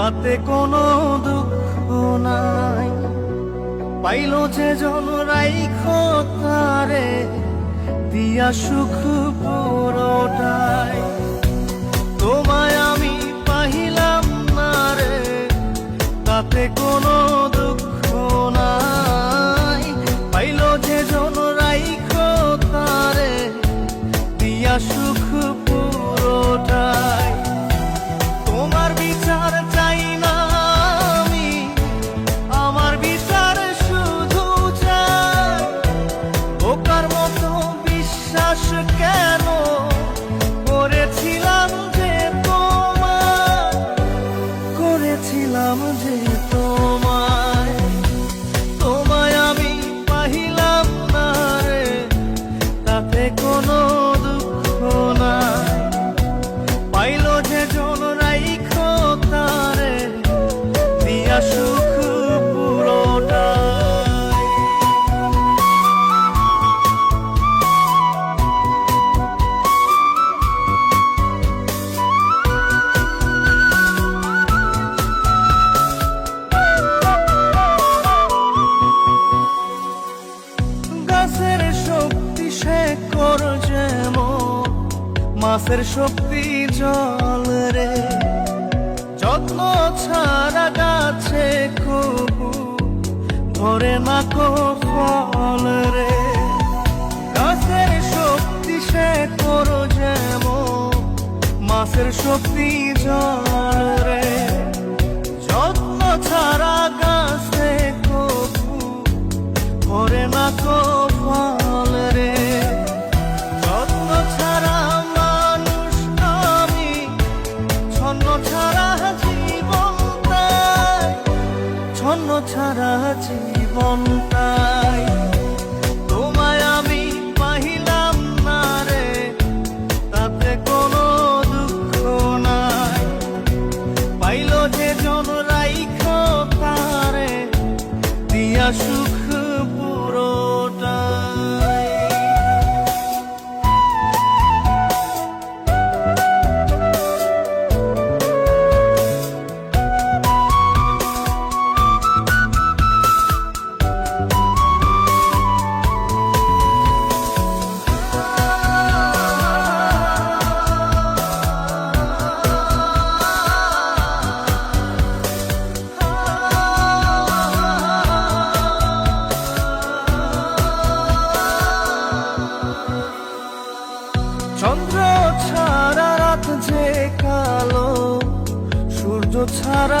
তাতে কোনো দুঃখ নাই। পাইল যে জন রাইখ তারে দিয়া সুখ পুরোটাই। বিশ্বাস কেন মাছের শক্তি জল রে। যত্ন ছাড়া গাছে কবু, ধরে না কো ফল রে। গাছের শক্তি সে করো যেমন মাসের শক্তি জল রে। ছাড়া জীবন তাই তোমায় আমি পাহিলাম না রে, তাতে কোনো দুঃখ নাই। পাইল যে জন রাইখ তারে, দিয়া সুখ চন্দ্র ছাড়া রাত যে কালো সূর্য ছাড়া